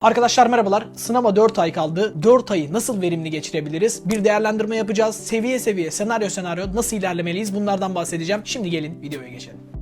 Arkadaşlar merhabalar. Sınava 4 ay kaldı. 4 ayı nasıl verimli geçirebiliriz? Bir değerlendirme yapacağız. Seviye seviye, senaryo senaryo nasıl ilerlemeliyiz? Bunlardan bahsedeceğim. Şimdi gelin videoya geçelim.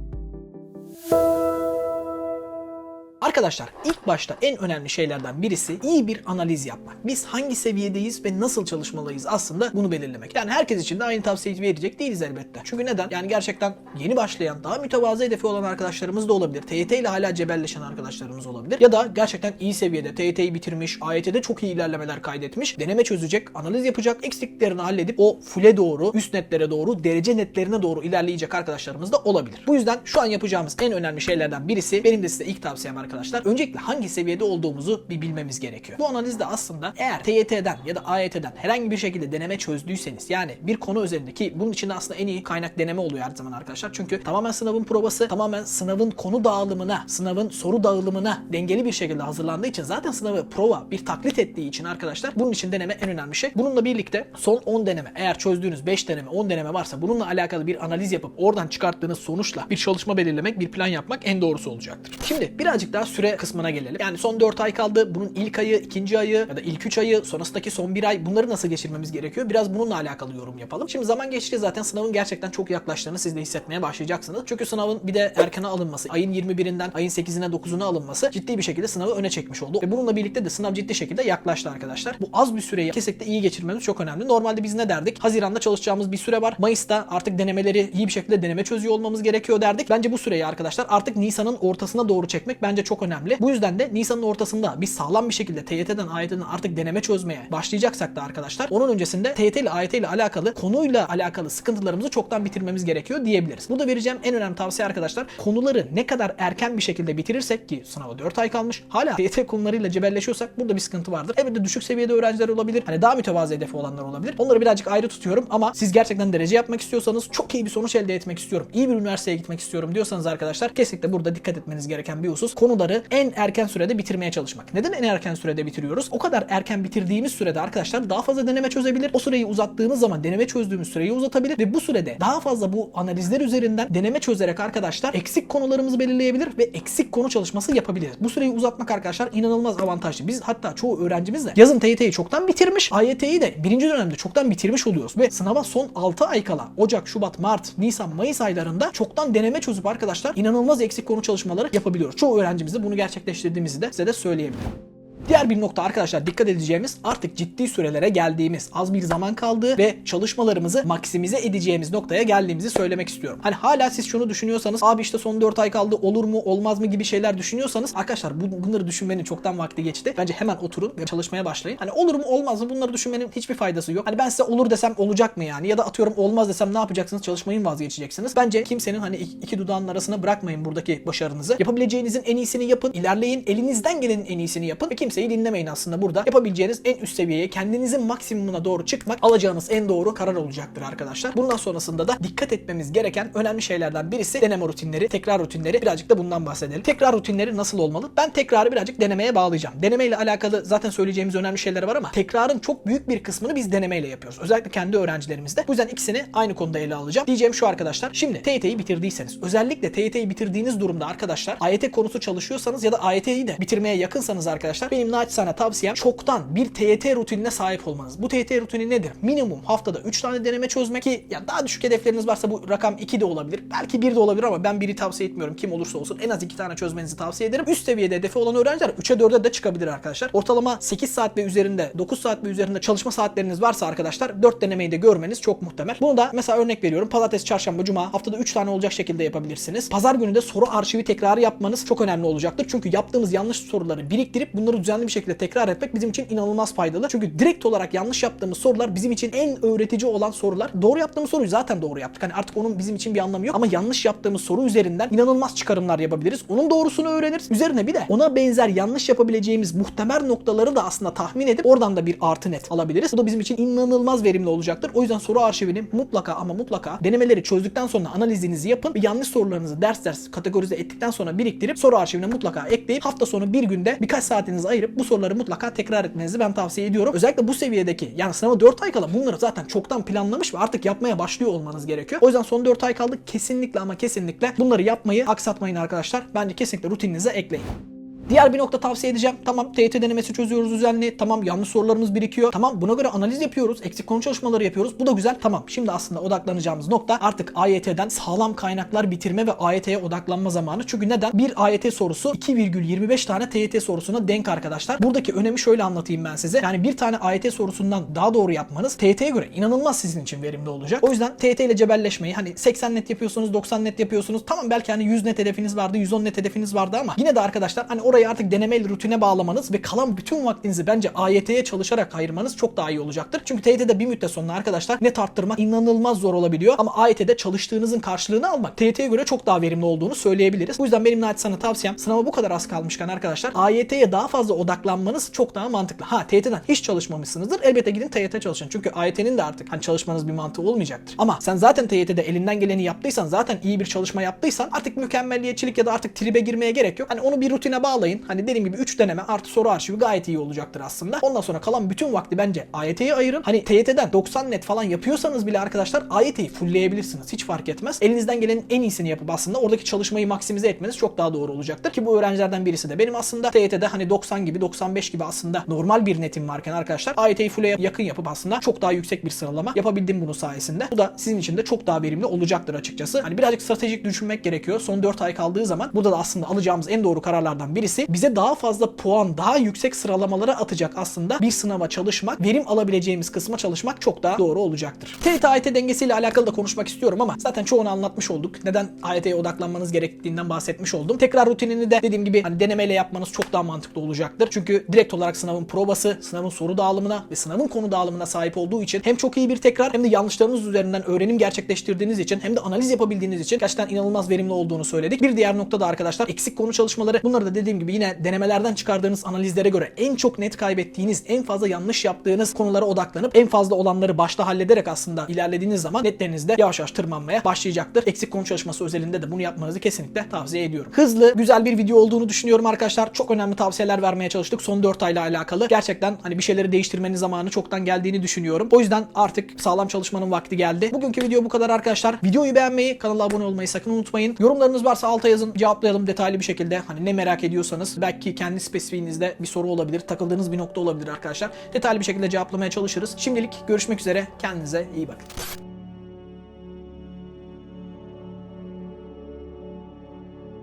Arkadaşlar ilk başta en önemli şeylerden birisi iyi bir analiz yapmak. Biz hangi seviyedeyiz ve nasıl çalışmalıyız aslında bunu belirlemek. Yani herkes için de aynı tavsiyeyi verecek değiliz elbette. Çünkü neden? Yani gerçekten yeni başlayan, daha mütevazı hedefi olan arkadaşlarımız da olabilir. TYT ile hala cebelleşen arkadaşlarımız olabilir. Ya da gerçekten iyi seviyede TYT'yi bitirmiş, AYT'de çok iyi ilerlemeler kaydetmiş, deneme çözecek, analiz yapacak, eksikliklerini halledip o full'e doğru, üst netlere doğru, derece netlerine doğru ilerleyecek arkadaşlarımız da olabilir. Bu yüzden şu an yapacağımız en önemli şeylerden birisi benim de size ilk tavsiyem arkadaşlar. Öncelikle hangi seviyede olduğumuzu bir bilmemiz gerekiyor. Bu analizde aslında eğer TYT'den ya da AYT'den herhangi bir şekilde deneme çözdüyseniz yani bir konu üzerindeki bunun içinde aslında en iyi kaynak deneme oluyor her zaman arkadaşlar. Çünkü tamamen sınavın provası, tamamen sınavın konu dağılımına, sınavın soru dağılımına dengeli bir şekilde hazırlandığı için zaten sınavı prova bir taklit ettiği için arkadaşlar bunun için deneme en önemli şey. Bununla birlikte son 10 deneme eğer çözdüğünüz 5 deneme 10 deneme varsa bununla alakalı bir analiz yapıp oradan çıkarttığınız sonuçla bir çalışma belirlemek, bir plan yapmak en doğrusu olacaktır. Şimdi birazcık daha süre kısmına gelelim. Yani son 4 ay kaldı. Bunun ilk ayı, ikinci ayı ya da ilk 3 ayı, sonrasındaki son 1 ay bunları nasıl geçirmemiz gerekiyor? Biraz bununla alakalı yorum yapalım. Şimdi zaman geçtikçe zaten sınavın gerçekten çok yaklaştığını siz de hissetmeye başlayacaksınız. Çünkü sınavın bir de erkene alınması, ayın 21'inden ayın 8'ine 9'una alınması ciddi bir şekilde sınavı öne çekmiş oldu. Ve bununla birlikte de sınav ciddi şekilde yaklaştı arkadaşlar. Bu az bir süreyi kesinlikle iyi geçirmemiz çok önemli. Normalde biz ne derdik? Haziran'da çalışacağımız bir süre var. Mayıs'ta artık denemeleri iyi bir şekilde deneme çözüyor olmamız gerekiyor derdik. Bence bu süreyi arkadaşlar artık Nisan'ın ortasına doğru çekmek bence çok önemli. Bu yüzden de Nisan'ın ortasında biz sağlam bir şekilde TYT'den AYT'den artık deneme çözmeye başlayacaksak da arkadaşlar onun öncesinde TYT ile AYT ile alakalı konuyla alakalı sıkıntılarımızı çoktan bitirmemiz gerekiyor diyebiliriz. Burada vereceğim en önemli tavsiye arkadaşlar konuları ne kadar erken bir şekilde bitirirsek ki sınava 4 ay kalmış hala TYT konularıyla cebelleşiyorsak burada bir sıkıntı vardır. Elbette düşük seviyede öğrenciler olabilir. Hani daha mütevazı hedefi olanlar olabilir. Onları birazcık ayrı tutuyorum ama siz gerçekten derece yapmak istiyorsanız çok iyi bir sonuç elde etmek istiyorum. iyi bir üniversiteye gitmek istiyorum diyorsanız arkadaşlar kesinlikle burada dikkat etmeniz gereken bir husus konuları en erken sürede bitirmeye çalışmak. Neden en erken sürede bitiriyoruz? O kadar erken bitirdiğimiz sürede arkadaşlar daha fazla deneme çözebilir. O süreyi uzattığımız zaman deneme çözdüğümüz süreyi uzatabilir ve bu sürede daha fazla bu analizler üzerinden deneme çözerek arkadaşlar eksik konularımızı belirleyebilir ve eksik konu çalışması yapabiliriz. Bu süreyi uzatmak arkadaşlar inanılmaz avantajlı. Biz hatta çoğu öğrencimiz de yazın TYT'yi çoktan bitirmiş, AYT'yi de birinci dönemde çoktan bitirmiş oluyoruz ve sınava son 6 ay kala Ocak, Şubat, Mart, Nisan, Mayıs aylarında çoktan deneme çözüp arkadaşlar inanılmaz eksik konu çalışmaları yapabiliyoruz. Çoğu öğrencimiz de bunu gerçekleştirdiğimizi de size de söyleyebilirim. Diğer bir nokta arkadaşlar dikkat edeceğimiz artık ciddi sürelere geldiğimiz az bir zaman kaldığı ve çalışmalarımızı maksimize edeceğimiz noktaya geldiğimizi söylemek istiyorum. Hani hala siz şunu düşünüyorsanız abi işte son 4 ay kaldı olur mu olmaz mı gibi şeyler düşünüyorsanız arkadaşlar bu, bunları düşünmenin çoktan vakti geçti. Bence hemen oturun ve çalışmaya başlayın. Hani olur mu olmaz mı bunları düşünmenin hiçbir faydası yok. Hani ben size olur desem olacak mı yani ya da atıyorum olmaz desem ne yapacaksınız çalışmayı mı vazgeçeceksiniz. Bence kimsenin hani iki, dudağının arasına bırakmayın buradaki başarınızı. Yapabileceğinizin en iyisini yapın. ilerleyin. Elinizden gelenin en iyisini yapın ve kimseyi dinlemeyin aslında burada. Yapabileceğiniz en üst seviyeye kendinizin maksimumuna doğru çıkmak alacağınız en doğru karar olacaktır arkadaşlar. Bundan sonrasında da dikkat etmemiz gereken önemli şeylerden birisi deneme rutinleri, tekrar rutinleri. Birazcık da bundan bahsedelim. Tekrar rutinleri nasıl olmalı? Ben tekrarı birazcık denemeye bağlayacağım. Denemeyle alakalı zaten söyleyeceğimiz önemli şeyler var ama tekrarın çok büyük bir kısmını biz denemeyle yapıyoruz. Özellikle kendi öğrencilerimizde. Bu yüzden ikisini aynı konuda ele alacağım. Diyeceğim şu arkadaşlar. Şimdi TYT'yi bitirdiyseniz, özellikle TYT'yi bitirdiğiniz durumda arkadaşlar AYT konusu çalışıyorsanız ya da AYT'yi de bitirmeye yakınsanız arkadaşlar benim naçizane tavsiyem çoktan bir TYT rutinine sahip olmanız. Bu TYT rutini nedir? Minimum haftada 3 tane deneme çözmek ki ya daha düşük hedefleriniz varsa bu rakam 2 de olabilir. Belki 1 de olabilir ama ben biri tavsiye etmiyorum. Kim olursa olsun en az 2 tane çözmenizi tavsiye ederim. Üst seviyede hedefi olan öğrenciler 3'e 4'e de çıkabilir arkadaşlar. Ortalama 8 saat ve üzerinde 9 saat ve üzerinde çalışma saatleriniz varsa arkadaşlar 4 denemeyi de görmeniz çok muhtemel. Bunu da mesela örnek veriyorum. Pazartesi, çarşamba, cuma haftada 3 tane olacak şekilde yapabilirsiniz. Pazar günü de soru arşivi tekrarı yapmanız çok önemli olacaktır. Çünkü yaptığımız yanlış soruları biriktirip bunları düzenli bir şekilde tekrar etmek bizim için inanılmaz faydalı. Çünkü direkt olarak yanlış yaptığımız sorular bizim için en öğretici olan sorular. Doğru yaptığımız soruyu zaten doğru yaptık. Hani artık onun bizim için bir anlamı yok ama yanlış yaptığımız soru üzerinden inanılmaz çıkarımlar yapabiliriz. Onun doğrusunu öğreniriz. Üzerine bir de ona benzer yanlış yapabileceğimiz muhtemel noktaları da aslında tahmin edip oradan da bir artı net alabiliriz. Bu da bizim için inanılmaz verimli olacaktır. O yüzden soru arşivini mutlaka ama mutlaka denemeleri çözdükten sonra analizinizi yapın ve yanlış sorularınızı ders ders kategorize ettikten sonra biriktirip soru arşivine mutlaka ekleyip hafta sonu bir günde birkaç saatinizi ayırıp bu soruları mutlaka tekrar etmenizi ben tavsiye ediyorum. Özellikle bu seviyedeki yani sınava 4 ay kala bunları zaten çoktan planlamış ve artık yapmaya başlıyor olmanız gerekiyor. O yüzden son 4 ay kaldı. Kesinlikle ama kesinlikle bunları yapmayı aksatmayın arkadaşlar. Bence kesinlikle rutininize ekleyin. Diğer bir nokta tavsiye edeceğim. Tamam TYT denemesi çözüyoruz düzenli. Tamam yanlış sorularımız birikiyor. Tamam buna göre analiz yapıyoruz. Eksik konu çalışmaları yapıyoruz. Bu da güzel. Tamam. Şimdi aslında odaklanacağımız nokta artık AYT'den sağlam kaynaklar bitirme ve AYT'ye odaklanma zamanı. Çünkü neden? Bir AYT sorusu 2,25 tane TYT sorusuna denk arkadaşlar. Buradaki önemi şöyle anlatayım ben size. Yani bir tane AYT sorusundan daha doğru yapmanız TYT'ye göre inanılmaz sizin için verimli olacak. O yüzden TYT ile cebelleşmeyi hani 80 net yapıyorsunuz, 90 net yapıyorsunuz. Tamam belki hani 100 net hedefiniz vardı, 110 net hedefiniz vardı ama yine de arkadaşlar hani orayı artık denemeyle rutine bağlamanız ve kalan bütün vaktinizi bence AYT'ye çalışarak ayırmanız çok daha iyi olacaktır. Çünkü TYT'de bir müddet sonra arkadaşlar net arttırmak inanılmaz zor olabiliyor ama AYT'de çalıştığınızın karşılığını almak TYT'ye göre çok daha verimli olduğunu söyleyebiliriz. Bu yüzden benim naçizane tavsiyem sınava bu kadar az kalmışken arkadaşlar AYT'ye daha fazla odaklanmanız çok daha mantıklı. Ha TYT'den hiç çalışmamışsınızdır. Elbette gidin TYT çalışın. Çünkü AYT'nin de artık hani çalışmanız bir mantığı olmayacaktır. Ama sen zaten TYT'de elinden geleni yaptıysan zaten iyi bir çalışma yaptıysan artık mükemmelliyetçilik ya da artık tribe girmeye gerek yok. Hani onu bir rutine bağlayın. Hani dediğim gibi 3 deneme artı soru arşivi gayet iyi olacaktır aslında. Ondan sonra kalan bütün vakti bence AYT'ye ayırın. Hani TYT'den 90 net falan yapıyorsanız bile arkadaşlar AYT'yi fullleyebilirsiniz. Hiç fark etmez. Elinizden gelenin en iyisini yapıp aslında oradaki çalışmayı maksimize etmeniz çok daha doğru olacaktır. Ki bu öğrencilerden birisi de benim aslında TYT'de hani 90 gibi 95 gibi aslında normal bir netim varken arkadaşlar AYT'yi full'e yakın yapıp aslında çok daha yüksek bir sıralama yapabildim bunun sayesinde. Bu da sizin için de çok daha verimli olacaktır açıkçası. Hani birazcık stratejik düşünmek gerekiyor. Son 4 ay kaldığı zaman burada da aslında alacağımız en doğru kararlardan birisi bize daha fazla puan, daha yüksek sıralamalara atacak aslında bir sınava çalışmak, verim alabileceğimiz kısma çalışmak çok daha doğru olacaktır. TYT AYT dengesiyle alakalı da konuşmak istiyorum ama zaten çoğunu anlatmış olduk. Neden AYT'ye odaklanmanız gerektiğinden bahsetmiş oldum. Tekrar rutinini de dediğim gibi hani denemeyle yapmanız çok daha mantıklı olacaktır. Çünkü direkt olarak sınavın probası, sınavın soru dağılımına ve sınavın konu dağılımına sahip olduğu için hem çok iyi bir tekrar hem de yanlışlarınız üzerinden öğrenim gerçekleştirdiğiniz için hem de analiz yapabildiğiniz için gerçekten inanılmaz verimli olduğunu söyledik. Bir diğer nokta da arkadaşlar eksik konu çalışmaları. Bunları da dediğim gibi yine denemelerden çıkardığınız analizlere göre en çok net kaybettiğiniz, en fazla yanlış yaptığınız konulara odaklanıp en fazla olanları başta hallederek aslında ilerlediğiniz zaman netleriniz de yavaş yavaş tırmanmaya başlayacaktır. Eksik konu çalışması özelinde de bunu yapmanızı kesinlikle tavsiye ediyorum. Hızlı, güzel bir video olduğunu düşünüyorum arkadaşlar. Çok önemli tavsiyeler vermeye çalıştık son 4 ayla alakalı. Gerçekten hani bir şeyleri değiştirmenin zamanı çoktan geldiğini düşünüyorum. O yüzden artık sağlam çalışmanın vakti geldi. Bugünkü video bu kadar arkadaşlar. Videoyu beğenmeyi, kanala abone olmayı sakın unutmayın. Yorumlarınız varsa alta yazın. Cevaplayalım detaylı bir şekilde. Hani ne merak ediyorsanız belki kendi spesifiğinizde bir soru olabilir. Takıldığınız bir nokta olabilir arkadaşlar. Detaylı bir şekilde cevaplamaya çalışırız. Şimdilik görüşmek üzere. Kendinize iyi bakın.